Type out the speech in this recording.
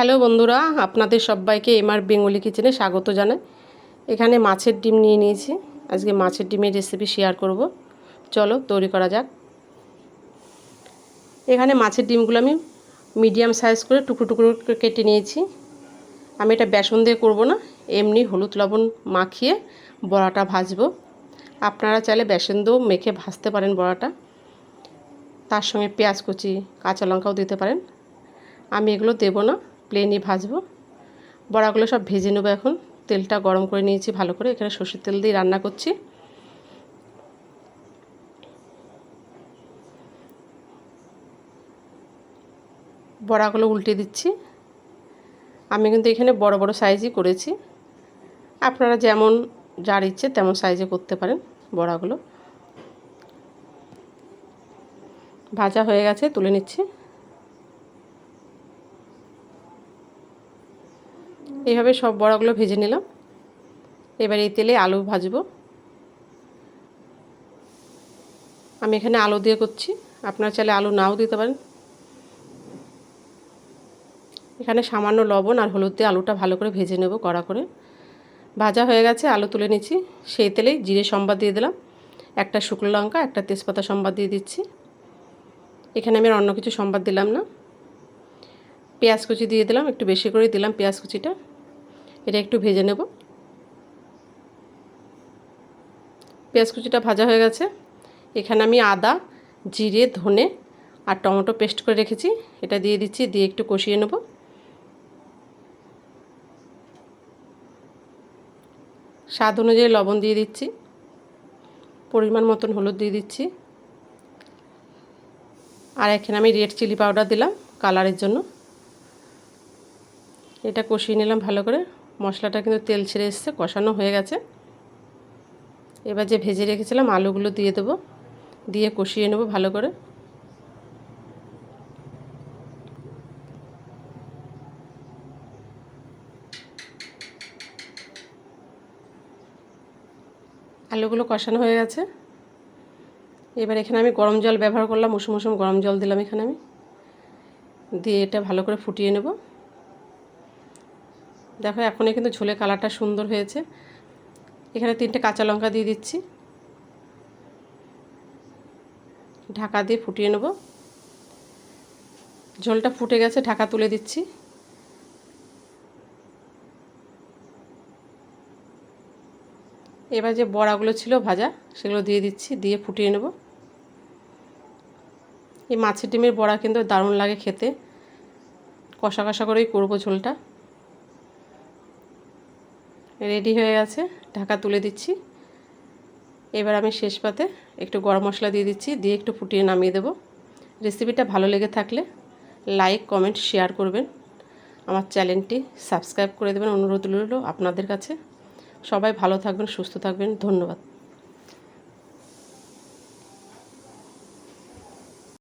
Hello বন্ধুরা, আপনাদের সবাইকে এমআর বেঙ্গলি কিচেনে স্বাগত জানাই। এখানে মাছের ডিম নিয়ে নিয়েছি। আজকে মাছের ডিমের রেসিপি শেয়ার করব। চলো তৈরি করা যাক। এখানে মাছের ডিমগুলো আমি মিডিয়াম সাইজ করে টুকরো টুকরো কেটে নিয়েছি। আমি এটা বেসন দিয়ে করব না, এমনি হলুদ লবণ মাখিয়ে বড়াটা ভাজবো। আপনারা চাইলে বেসন দিয়েও মেখে ভাজতে পারেন বড়াটা। তার সঙ্গে পেঁয়াজ কুচি, কাঁচা লঙ্কাও দিতে পারেন। আমি এগুলো দেবো না। প্লেনই ভাজবো। বড়াগুলো সব ভেজে নেব এখন। তেলটা গরম করে নিয়েছি ভালো করে। এখানে সর্ষের তেল দিয়ে রান্না করছি। বড়াগুলো উল্টে দিচ্ছি। আমি কিন্তু এখানে বড় বড় সাইজই করেছি। আপনারা যেমন যার ইচ্ছে তেমন সাইজে করতে পারেন বড়াগুলো। ভাজা হয়ে গেছে, তুলে নিচ্ছি। এইভাবে সব বড়াগুলো ভেজে নিলাম। এবার এই তেলে আলু ভাজবো। আমি এখানে আলু দিয়ে করছি। আপনার চাইলে আলু নাও দিতে পারেন। এখানে সামান্য লবণ আর হলুদ দিয়ে আলুটা ভালো করে ভেজে নেব কড়া করে। ভাজা হয়ে গেছে, আলু তুলে নিচ্ছি। সেই তেলেই জিরে সম্বাদ দিয়ে দিলাম। একটা শুকনো লঙ্কা, একটা তেজপাতা সম্বাদ দিয়ে দিচ্ছি। এখানে আমি আর অন্য কিছু সম্বাদ দিলাম না। পেঁয়াজ কুচি দিয়ে দিলাম, একটু বেশি করে দিলাম পেঁয়াজ কুচিটা। এটা একটু ভেজে নেব। পেঁয়াজ কুচিটা ভাজা হয়ে গেছে। এখানে আমি আদা, জিরে, ধনে আর টমেটো পেস্ট করে রেখেছি। এটা দিয়ে দিচ্ছি, দিয়ে একটু কষিয়ে নেব। স্বাদ অনুযায়ী লবণ দিয়ে দিচ্ছি। পরিমাণ মতন হলুদ দিয়ে দিচ্ছি। আর এখানে আমি রেড চিলি পাউডার দিলাম কালারের জন্য। এটা কষিয়ে নিলাম ভালো করে। মশলাটা কিন্তু তেল ছেড়ে এসছে, কষানো হয়ে গেছে। এবার যে ভেজে রেখেছিলাম, আলুগুলো দিয়ে দেবো। দিয়ে কষিয়ে নেব ভালো করে। আলুগুলো কষানো হয়ে গেছে। এবার এখানে আমি গরম জল ব্যবহার করলাম, উষুম উষুম গরম জল দিলাম এখানে আমি। দিয়ে এটা ভালো করে ফুটিয়ে নেব। দেখো, এখনই কিন্তু ঝোলে কালারটা সুন্দর হয়েছে। এখানে তিনটে কাঁচা লঙ্কা দিয়ে দিচ্ছি। ঢাকা দিয়ে ফুটিয়ে নেব। ঝোলটা ফুটে গেছে, ঢাকা তুলে দিচ্ছি। এবার যে বড়াগুলো ছিল ভাজা, সেগুলো দিয়ে দিচ্ছি, দিয়ে ফুটিয়ে নেব। এই মাছের ডিমের বড়া কিন্তু দারুণ লাগে খেতে। কষা কষা করেই করব ঝোলটা। রেডি হয়ে গেছে। ঢাকা তুলে দিচ্ছি। এবার আমি শেষ পাতে একটু গরম মশলা দিয়ে দিচ্ছি, দিয়ে একটু ফুটিয়ে নামিয়ে দেব। রেসিপিটা ভালো লেগে থাকলে লাইক, কমেন্ট, শেয়ার করবেন। আমার চ্যানেলটি সাবস্ক্রাইব করে দেবেন। অনুরোধ রইল আপনাদের কাছে। সবাই ভালো থাকবেন, সুস্থ থাকবেন। ধন্যবাদ।